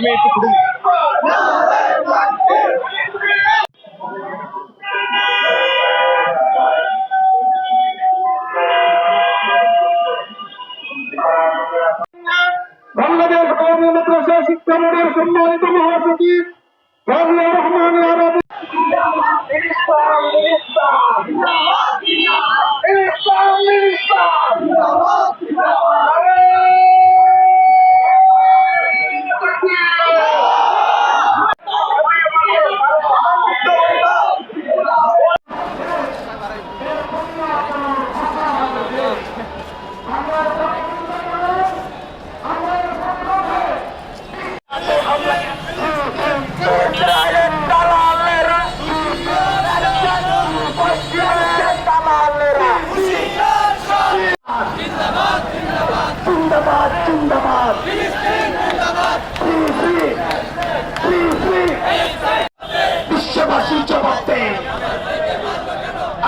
আমি একটু বাংলাদেশ কওমি মাদ্রাসা শিক্ষা বোর্ডের সম্মানিত মহাসচিব ফজলুর রহমান আরবি।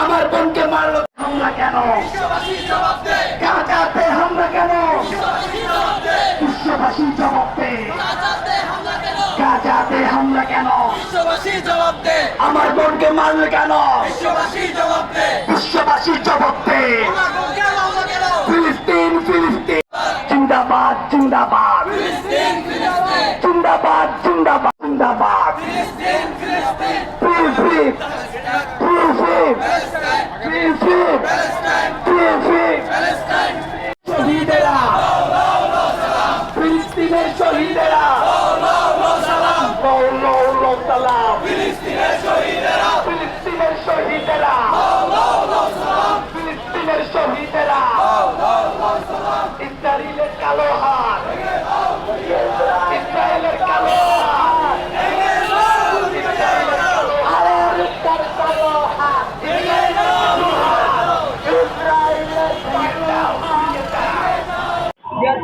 আমার বোনকে মারলো হামলা কেন? গাজাতে হামলা কেন? বিশ্ববাসীর জবাব দে। গাজাতে হামলা কেন? বিশ্ববাসী জবাব দে। আমার বোনকে মারলো কেন? বিশ্ববাসী জবাব দে। বিশ্ববাসীর জবাব দে। আমার ফিলিস্তিন ফিলিস্তিন। জিন্দাবাদ জিন্দাবাদ। জিন্দাবাদ জিন্দাবাদ জিন্দাবাদ। ফিলিস্তিন ফিলিস্তিন। ফ্রি ফ্রি শহীদেরা! ফিলিস্তিনের শহীদেরা! সালাম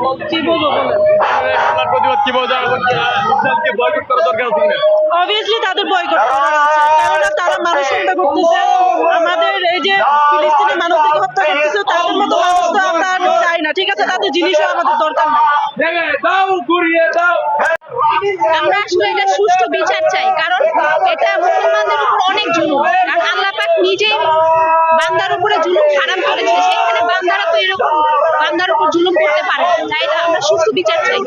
হাত হামলার প্রতিবাদ কীভাবে জানাব ইসরায়েলকে বয়কট করা দরকার আছে অবভিয়াসলি তাদের বয়কট করার আছে কেননা তারা মানুষ হত্যা করতেছে আমাদের এই যে ফিলিস্তিনি মানুষদেরকে হত্যা করতেছে তাদের মতো মানুষ তো আমরা আর চাই না ঠিক আছে? তাদের জিনিসও আমাদের দরকার দাও ঘুরিয়ে দাও। আমরা আসলে এটা সুষ্ঠু বিচার চাই কারণ এটা মুসলমানদের উপর অনেক জুলুম। কারণ আল্লাহ পাক নিজেই বান্দার উপরে জুলুম হারাম করেছে সেখানে বান্দারা তো এরকম বান্দার উপর জুলুম করতে পারে তাই আমরা সুস্থ বিচার চাই।